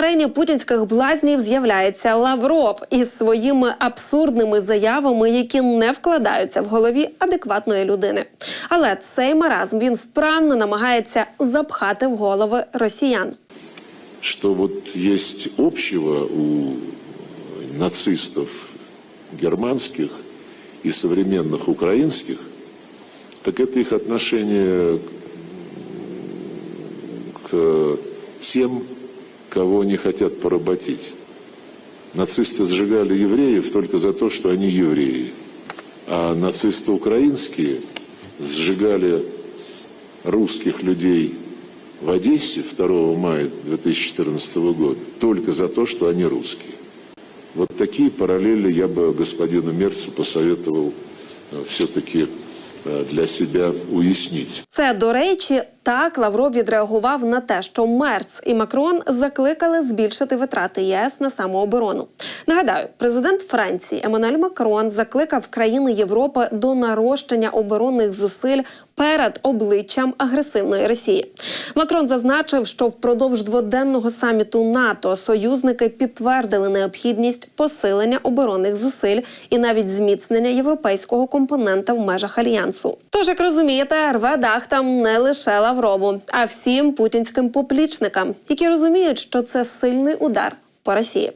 арені путінських блазнів з'являється Лавров із своїми абсурдними заявами, які не вкладаються в голові адекватної людини. Але цей маразм він вправно намагається запхати в голови росіян. что вот есть общего у нацистов германских и современных украинских, так это их отношение к тем, кого они хотят поработить. Нацисты сжигали евреев только за то, что они евреи. А нацисты украинские сжигали русских людей в Одессе 2 мая 2014 года только за то, что они русские. Вот такие параллели я бы господину Мерцу посоветовал все-таки для себе уяснить. Це до речі, так Лавров відреагував на те, що Мерц і Макрон закликали збільшити витрати ЄС на самооборону. Нагадаю, президент Франції Еммануель Макрон закликав країни Європи до нарощення оборонних зусиль перед обличчям агресивної Росії. Макрон зазначив, що впродовж дводенного саміту НАТО союзники підтвердили необхідність посилення оборонних зусиль і навіть зміцнення європейського компонента в межах альянсу. Тож, як розумієте, рве дах там не лише Лаврову, а всім путінським поплічникам, які розуміють, що це сильний удар по Росії.